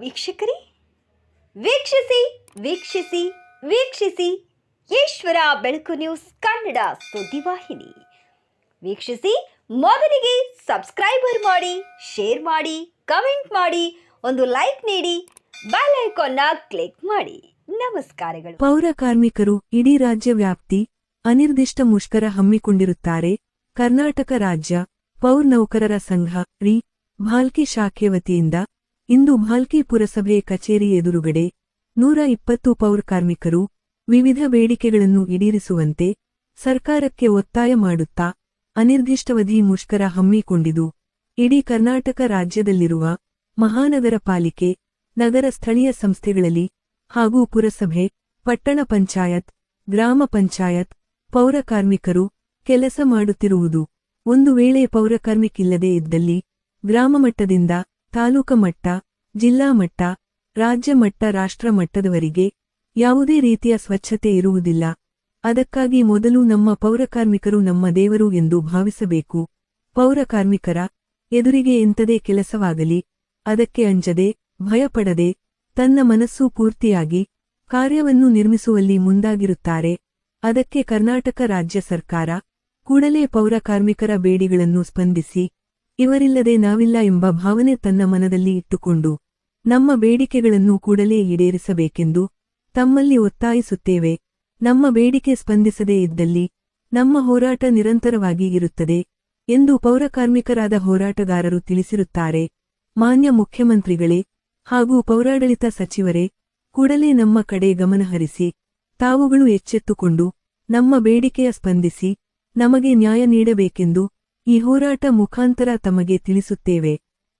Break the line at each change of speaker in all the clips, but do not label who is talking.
ವೀಕ್ಷಕರೇ, ವೀಕ್ಷಿಸಿ ವೀಕ್ಷಿಸಿ ವೀಕ್ಷಿಸಿ, ಈಶ್ವರ ಬೆಳಕು ನ್ಯೂಸ್ ಕನ್ನಡ ಸುದ್ದಿವಾಹಿನಿ ವೀಕ್ಷಿಸಿ, ಮೊದಲಿಗೆ ಸಬ್ಸ್ಕ್ರೈಬರ್ ಮಾಡಿ, ಶೇರ್ ಮಾಡಿ, ಕಮೆಂಟ್ ಮಾಡಿ, ಒಂದು ಲೈಕ್ ನೀಡಿ, ಬೆಲ್ ಐಕಾನ್ನ ಕ್ಲಿಕ್ ಮಾಡಿ. ನಮಸ್ಕಾರಗಳು.
ಪೌರ ಕಾರ್ಮಿಕರು ಇಡೀ ರಾಜ್ಯ ವ್ಯಾಪ್ತಿ ಅನಿರ್ದಿಷ್ಟ ಮುಷ್ಕರ ಹಮ್ಮಿಕೊಂಡಿರುತ್ತಾರೆ. ಕರ್ನಾಟಕ ರಾಜ್ಯ ಪೌರ್ ನೌಕರರ ಸಂಘ, ರಿ. ಭಾಲ್ಕಿ ಶಾಖೆ ವತಿಯಿಂದ ಇಂದು ಭಾಲ್ಕಿ ಪುರಸಭೆ ಕಚೇರಿ ಎದುರುಗಡೆ ನೂರ ಇಪ್ಪತ್ತು ಪೌರ ಕಾರ್ಮಿಕರು ವಿವಿಧ ಬೇಡಿಕೆಗಳನ್ನು ಈಡೇರಿಸುವಂತೆ ಸರ್ಕಾರಕ್ಕೆ ಒತ್ತಾಯ ಮಾಡುತ್ತಾ ಅನಿರ್ದಿಷ್ಟವಧಿ ಮುಷ್ಕರ ಹಮ್ಮಿಕೊಂಡಿದು ಇಡೀ ಕರ್ನಾಟಕ ರಾಜ್ಯದಲ್ಲಿರುವ ಮಹಾನಗರ ಪಾಲಿಕೆ, ನಗರ ಸ್ಥಳೀಯ ಸಂಸ್ಥೆಗಳಲ್ಲಿ ಹಾಗೂ ಪುರಸಭೆ, ಪಟ್ಟಣ ಪಂಚಾಯತ್, ಗ್ರಾಮ ಪಂಚಾಯತ್ ಪೌರ ಕಾರ್ಮಿಕರು ಕೆಲಸ ಮಾಡುತ್ತಿರುವುದು ಒಂದು ವೇಳೆ ಪೌರ ಕಾರ್ಮಿಕಿಲ್ಲದೇ ಇದ್ದಲ್ಲಿ ಗ್ರಾಮ ಮಟ್ಟದಿಂದ ತಾಲೂಕ ಮಟ್ಟ, ಜಿಲ್ಲಾ ಮಟ್ಟ, ರಾಜ್ಯ ಮಟ್ಟ, ರಾಷ್ಟ್ರ ಮಟ್ಟದವರಿಗೆ ಯಾವುದೇ ರೀತಿಯ ಸ್ವಚ್ಛತೆ ಇರುವುದಿಲ್ಲ. ಅದಕ್ಕಾಗಿ ಮೊದಲು ನಮ್ಮ ಪೌರಕಾರ್ಮಿಕರು ನಮ್ಮ ದೇವರು ಎಂದು ಭಾವಿಸಬೇಕು. ಪೌರಕಾರ್ಮಿಕರ ಎದುರಿಗೆ ಎಂಥದೇ ಕೆಲಸವಾಗಲಿ, ಅದಕ್ಕೆ ಅಂಜದೆ, ಭಯಪಡದೆ, ತನ್ನ ಮನಸ್ಸು ಪೂರ್ತಿಯಾಗಿ ಕಾರ್ಯವನ್ನು ನಿರ್ಮಿಸುವಲ್ಲಿ ಮುಂದಾಗಿರುತ್ತಾರೆ. ಅದಕ್ಕೆ ಕರ್ನಾಟಕ ರಾಜ್ಯ ಸರ್ಕಾರ ಕೂಡಲೇ ಪೌರಕಾರ್ಮಿಕರ ಬೇಡಿಗಳನ್ನು ಸ್ಪಂದಿಸಿ ಇವರಿಲ್ಲದೆ ನಾವಿಲ್ಲ ಎಂಬ ಭಾವನೆ ತನ್ನ ಮನದಲ್ಲಿ ಇಟ್ಟುಕೊಂಡು ನಮ್ಮ ಬೇಡಿಕೆಗಳನ್ನು ಕೂಡಲೇ ಈಡೇರಿಸಬೇಕೆಂದು ತಮ್ಮಲ್ಲಿ ಒತ್ತಾಯಿಸುತ್ತೇವೆ. ನಮ್ಮ ಬೇಡಿಕೆ ಸ್ಪಂದಿಸದೇ ಇದ್ದಲ್ಲಿ ನಮ್ಮ ಹೋರಾಟ ನಿರಂತರವಾಗಿ ಇರುತ್ತದೆ ಎಂದು ಪೌರಕಾರ್ಮಿಕರಾದ ಹೋರಾಟಗಾರರು ತಿಳಿಸಿರುತ್ತಾರೆ. ಮಾನ್ಯ ಮುಖ್ಯಮಂತ್ರಿಗಳೇ ಹಾಗೂ ಪೌರಾಡಳಿತ ಸಚಿವರೇ, ಕೂಡಲೇ ನಮ್ಮ ಕಡೆ ಗಮನಹರಿಸಿ ತಾವುಗಳು ಎಚ್ಚೆತ್ತುಕೊಂಡು ನಮ್ಮ ಬೇಡಿಕೆಯ ಸ್ಪಂದಿಸಿ, ನಮಗೆ ನ್ಯಾಯ ನೀಡಬೇಕೆಂದು ಈ ಹೋರಾಟ ಮುಖಾಂತರ ತಮಗೆ ತಿಳಿಸುತ್ತೇವೆ.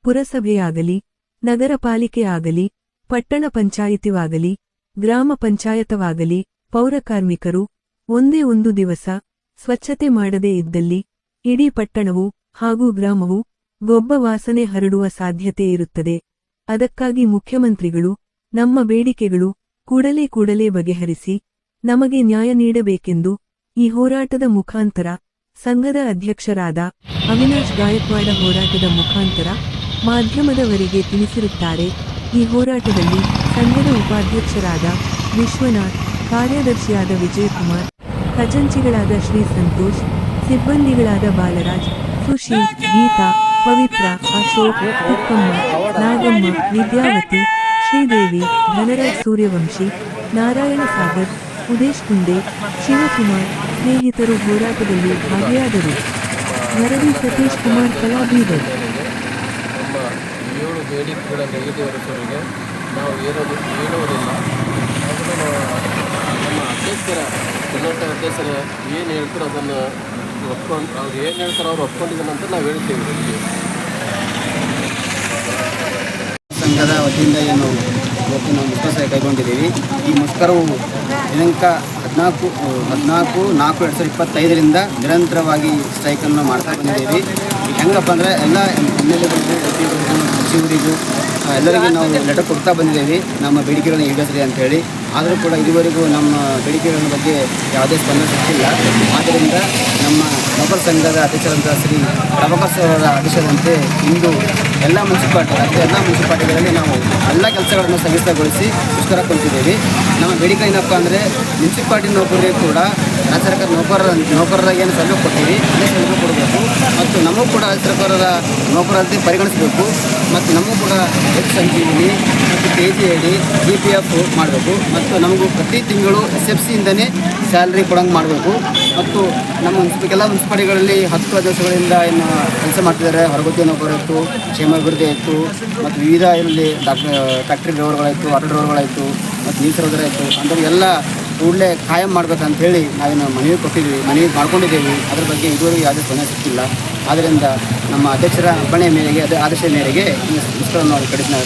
ಪುರಸಭೆಯಾಗಲಿ ನಗರ ಪಾಲಿಕೆಯಾಗಲಿ ಪಟ್ಟಣ ಪಂಚಾಯಿತಿವಾಗಲಿ, ಗ್ರಾಮ ಪಂಚಾಯತವಾಗಲಿ ಪೌರಕಾರ್ಮಿಕರು ಒಂದೇ ಒಂದು ದಿವಸ ಸ್ವಚ್ಛತೆ ಮಾಡದೇ ಇದ್ದಲ್ಲಿ ಇಡೀ ಪಟ್ಟಣವು ಹಾಗೂ ಗ್ರಾಮವು ಗೊಬ್ಬ ವಾಸನೆ ಹರಡುವ ಸಾಧ್ಯತೆ ಇರುತ್ತದೆ. ಅದಕ್ಕಾಗಿ ಮುಖ್ಯಮಂತ್ರಿಗಳು ನಮ್ಮ ಬೇಡಿಕೆಗಳು ಕೂಡಲೇ ಕೂಡಲೇ ಬಗೆಹರಿಸಿ ನಮಗೆ ನ್ಯಾಯ ನೀಡಬೇಕೆಂದು ಈ ಹೋರಾಟದ ಮುಖಾಂತರ ಸಂಘದ ಅಧ್ಯಕ್ಷರಾದ ಅವಿನಾಶ್ ಗಾಯಕ್ವಾಡ ಹೋರಾಟದ ಮುಖಾಂತರ ಮಾಧ್ಯಮದವರಿಗೆ ತಿಳಿಸಿರುತ್ತಾರೆ. ಈ ಹೋರಾಟದಲ್ಲಿ ಸಂಘದ ಉಪಾಧ್ಯಕ್ಷರಾದ ವಿಶ್ವನಾಥ್, ಕಾರ್ಯದರ್ಶಿಯಾದ ವಿಜಯಕುಮಾರ್, ಖಜಂಚಿಗಳಾದ ಶ್ರೀ ಸಂತೋಷ್, ಸಿಬ್ಬಂದಿಗಳಾದ ಬಾಲರಾಜ್, ಸುಶೀಲ್, ಗೀತಾ, ಪವಿತ್ರ, ಅಶೋಕ್ ತಿಕ್ಕಮ್ಮ ನಾಗಮ್ಮ, ವಿದ್ಯಾವತಿ, ಶ್ರೀದೇವಿ, ಧನರಾಜ್ ಸೂರ್ಯವಂಶಿ, ನಾರಾಯಣ ಸಾಗರ್ ಉದೇಶ್ ಕುಂದೆ ಶಿವಕುಮಾರ್ ಸ್ನೇಹಿತರು ಹೋರಾಟದಲ್ಲಿ ಭಾಗಿಯಾದರು. ವರದಿ ಸತೀಶ್ ಕುಮಾರ್ ಕಲಾಬೀದರು
ನಮ್ಮ ಏಳು ಬೇಡಿಕೆಗಳನ್ನು ಈಡೇರಿಸುವವರಿಗೆ ನಾವು ಏರೋದು ಹೇಳುವುದಿಲ್ಲ ಅದನ್ನು ನಮ್ಮ ಅಧ್ಯಕ್ಷರ ಕರ್ನಾಟಕ ಅಧ್ಯಕ್ಷರ ಏನು ಹೇಳ್ತಾರೋ ಅದನ್ನು ಒಪ್ಕೊಂಡು ಅವ್ರು ಏನು ಹೇಳ್ತಾರೋ ಅವ್ರು ಒಪ್ಕೊಂಡಿದ್ದಾನೆ ಅಂತ ನಾವು ಹೇಳ್ತೀವಿ.
ಸಂಘದ ವತಿಯಿಂದ ಏನು ಇವತ್ತು ನಾವು ಮುಷ್ಕರ ಕೈಗೊಂಡಿದ್ದೀವಿ. ಈ ಮುಷ್ಕರವು ದಿನಾಂಕ ಹದಿನಾಲ್ಕು ಹದಿನಾಲ್ಕು, ನಾಲ್ಕು ಎರಡು ಸಾವಿರದ ಇಪ್ಪತ್ತೈದರಿಂದ ನಿರಂತರವಾಗಿ ಸ್ಟ್ರೈಕನ್ನು ಮಾಡ್ತಾ ಬಂದಿದ್ದೀವಿ. ಹೆಂಗಪ್ಪ ಅಂದರೆ ಎಲ್ಲ ಎಂ ಎಲ್ ಎಗಳಿಗೂ ಸಚಿವರಿಗೂ ಎಲ್ಲರಿಗೂ ನಾವು ಲೆಟರ್ ಕೊಡ್ತಾ ಬಂದಿದ್ದೀವಿ. ನಮ್ಮ ಬೇಡಿಕೆಗಳನ್ನು ಈಡೇರಿಸಿದೆ ಅಂತೇಳಿ ಆದರೂ ಕೂಡ ಇದುವರೆಗೂ ನಮ್ಮ ಬೇಡಿಕೆಗಳ ಬಗ್ಗೆ ಯಾವುದೇ ಸ್ಪಂದನೆ ಸಿಕ್ಕಿಲ್ಲ. ಆದ್ದರಿಂದ ನಮ್ಮ ನೌಕರ ಸಂಘದ ಅಧ್ಯಕ್ಷರಂತಹ ಶ್ರೀ ಪ್ರಭಾಕರ್ ಅವರ ಆದೇಶದಂತೆ ಇಂದು ಎಲ್ಲ ಮುನ್ಸಿಪಾಲ್ಟಿ ಅಂದರೆ ಎಲ್ಲ ಮುನ್ಸಿಪಾಲ್ಟಿಗಳಲ್ಲಿ ನಾವು ಎಲ್ಲ ಕೆಲಸಗಳನ್ನು ಸ್ಥಗಿತಗೊಳಿಸಿ ಮುಷ್ಕರ ಕುಂತಿದ್ದೇವೆ ನಮ್ಮ ಬೇಡಿಕೆ ಏನಪ್ಪ ಅಂದರೆ ಮುನ್ಸಿಪಾಲ್ಟಿ ನೌಕರರಿಗೆ ಕೂಡ ರಾಜ್ಯ ಸರ್ಕಾರ ನೌಕರರ ನೌಕರರ ಏನು ಸಲಹೆ ಕೊಡ್ತೀವಿ, ಅದೇ ಸಲಹೆ ಕೊಡಬೇಕು. ಮತ್ತು ನಮಗೂ ಕೂಡ ರಾಜ್ಯ ಸರ್ಕಾರದ ನೌಕರರಂತೆ ಪರಿಗಣಿಸಬೇಕು. ಮತ್ತು ನಮಗೂ ಕೂಡ ಹೆಚ್ಚು ಸಂಜೀವಿನಿ ಮತ್ತು K G I D G P F ಮಾಡಬೇಕು. ಮತ್ತು ನಮಗೂ ಪ್ರತಿ ತಿಂಗಳು ಎಸ್ ಎಫ್ ಸಿಯಿಂದನೇ ಸ್ಯಾಲ್ರಿ ಕೊಡಂಗೆ ಮಾಡಬೇಕು. ಮತ್ತು ನಮ್ಮ ಕೆಲವು ಮುನ್ಸಿಪಾಲಿಟಿಗಳಲ್ಲಿ ಹತ್ತು ದಿವಸಗಳಿಂದ ಏನು ಕೆಲಸ ಮಾಡ್ತಿದ್ದಾರೆ. ಹೊರಗುತ್ತಿ ನೌಕರರು ಇತ್ತು ಕ್ಷೇಮಾಭಿವೃದ್ಧಿ ಆಯಿತು, ಮತ್ತು ವಿವಿಧ ಇಲ್ಲಿ ಡಾಕ್ಟರ್ ಫ್ಯಾಕ್ಟ್ರಿ ಡ್ರೈವರ್ಗಳಾಯಿತು ಆಟೋ ಡ್ರೈವರ್ಗಳಾಯಿತು ಮತ್ತು ನೀರು ಅಂದರೆ ಎಲ್ಲ ಕೂಡಲೇ ಖಾಯಂ ಮಾಡ್ಬೇಕಂತ ಹೇಳಿ ನಾವೇನು ಮನವಿ ಕೊಟ್ಟಿದ್ದೀವಿ, ಮನವಿ ಮಾಡ್ಕೊಂಡಿದ್ದೀವಿ. ಅದ್ರ ಬಗ್ಗೆ ಇದುವರೆಗೂ ಯಾವುದೇ ಸ್ಪಂದನೆ ಸಿಕ್ಕಿಲ್ಲ. ಆದ್ದರಿಂದ ನಮ್ಮ ಅಧ್ಯಕ್ಷರ ಅಪ್ಪಣೆ ಮೇರೆಗೆ, ಅದೇ ಆದೇಶ ಮೇರೆಗೆ ಈ ಮುಷ್ಕರವನ್ನು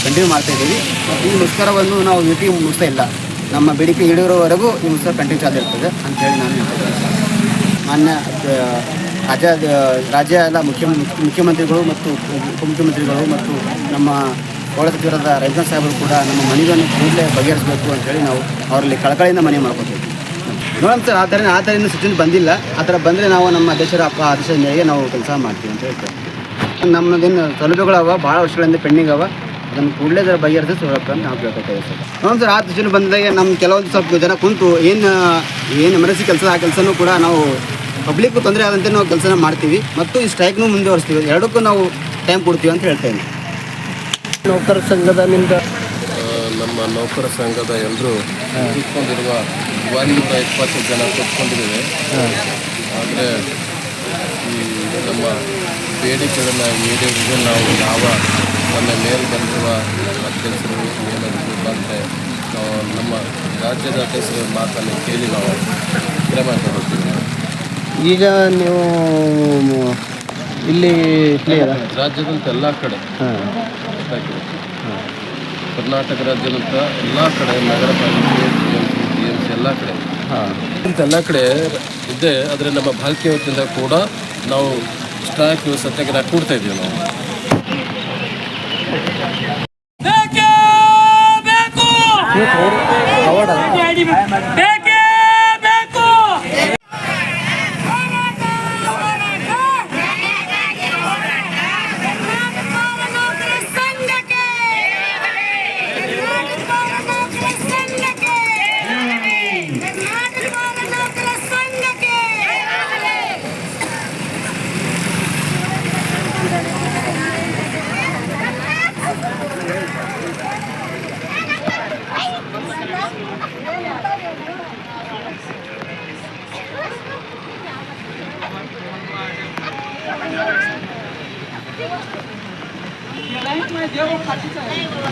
ಕಂಟಿನ್ಯೂ ಮಾಡ್ತಾ ಇದ್ದೀವಿ. ಮತ್ತು ಈ ಮುಷ್ಕರವನ್ನು ನಾವು ಮೀಟಿಂಗ್ ಮುಗಿಸ್ತಾ ಇಲ್ಲ. ನಮ್ಮ ಬೇಡಿಕೆ ಈಡೇರೋವರೆಗೂ ಈ ಸರ್ ಕಂಟಿನ್ಯೂ ಚಾಲು ಇರ್ತದೆ ಅಂತೇಳಿ ನಾನು ಮಾನ್ಯ ರಾಜ್ಯ ರಾಜ್ಯ ಎಲ್ಲ ಮುಖ್ಯ ಮುಖ್ಯಮಂತ್ರಿಗಳು ಮತ್ತು ಉಪಮುಖ್ಯಮಂತ್ರಿಗಳು ಮತ್ತು ನಮ್ಮ ಒಳ ಸಚಿವರಾದ ಸಾಹೇಬರು ಕೂಡ ನಮ್ಮ ಮನೆಗಳನ್ನು ಕೂಡಲೇ ಬಗೆಹರಿಸಬೇಕು ಅಂತೇಳಿ ನಾವು ಅವರಲ್ಲಿ ಕಳಕಳಿಯಿಂದ ಮನವಿ ಮಾಡ್ಕೊತೀವಿ. ನೋಡೋಣ ಸರ್, ಆ ಥರ ಆ ಥರ ಇನ್ನೂ ಸಿಚುವೇಶನ್ ಬಂದಿಲ್ಲ. ಆ ಥರ ಬಂದರೆ ನಾವು ನಮ್ಮ ದೇಶದ ಅಪ್ಪ ಆದೇಶದ ಮೇರೆಗೆ ನಾವು ಕೆಲಸ ಮಾಡ್ತೀವಿ ಅಂತ ಹೇಳ್ತೇವೆ ನಮ್ಮದೇನು ಸೌಲಭ್ಯಗಳವ, ಭಾಳ ವರ್ಷಗಳಿಂದ ಪೆಂಡಿಂಗ್ ಅವ. ಅದನ್ನು ಕೂಡಲೇ ಸರ್ ಬಗೆಹರಿಸಿ ಸೌಲಭ್ಯ ಅಂತ ನಾವು ಕೇಳ್ಕೊತೇವೆ ಸರ್ ಹ್ಞೂ ಸರ್ ಆ ದಿನ ಬಂದಾಗ ನಮ್ಮ ಕೆಲವೊಂದು ಸ್ವಲ್ಪ ಜನ ಕುಂತು ಏನು ಏನು ಎಮರ್ಜೆನ್ಸಿ ಕೆಲಸ ಆ ಕೆಲಸನೂ ಕೂಡ ನಾವು ಪಬ್ಲಿಕ್ಕು ತೊಂದರೆ ಆದಂತೆ ನಾವು ಕೆಲಸನ ಮಾಡ್ತೀವಿ. ಮತ್ತು ಈ ಸ್ಟ್ರೈಕ್ನೂ ಮುಂದುವರಿಸ್ತೀವಿ. ಎರಡಕ್ಕೂ ನಾವು ಟೈಮ್ ಕೊಡ್ತೀವಿ ಅಂತ ಹೇಳ್ತೇನೆ
ನೌಕರ ಸಂಘದ ನಿಂದ
ನಮ್ಮ ನೌಕರ ಸಂಘದ ಎಲ್ಲರೂ ಕೂತ್ಕೊಂಡಿರುವ ಒಂದೂರ ಇಪ್ಪತ್ತು ಜನ ಕೂತ್ಕೊಂಡಿದ್ದೇವೆ. ಆದರೆ ಈ ನಮ್ಮ ಬೇಡಿಕೆಗಳನ್ನು ಈಡೇರಿಗೆ ನಾವು ಯಾವ ನಮ್ಮ ಮೇಲೆ ಬಂದಿರುವ ಅಧ್ಯಕ್ಷರು ಏನಾದರೂ ಬಂದರೆ ನಮ್ಮ ರಾಜ್ಯದ ಅಧ್ಯಕ್ಷರ ಮಾತನ್ನು ಕೇಳಿ ನಾವು ಕ್ರಮ ತಗೊಳ್ತೀವಿ
ಈಗ ನೀವು ಇಲ್ಲಿ
ರಾಜ್ಯದಂತ ಎಲ್ಲ ಕಡೆ.
ಹಾಂ.
ಕರ್ನಾಟಕ ರಾಜ್ಯದಂತ ಎಲ್ಲ ಕಡೆ ನಗರ ಪಾಲಿಕೆ ಸಿ ಎಲ್ಲ ಕಡೆ.
ಹಾಂ.
ಇಂಥ ಎಲ್ಲ ಕಡೆ ಇದೆ ಆದರೆ ನಮ್ಮ ಭಾರತೀಯ ವತಿಯಿಂದ ಕೂಡ ನಾವು ಸ್ಟಾಕ್ ಸತ್ಯಾಗ್ರಹ ಕೂಡ್ತಾ ಇದ್ದೀವಿ ನಾವು.
ಬೇಕೇ ಬೇಕು কেউ খাঁটি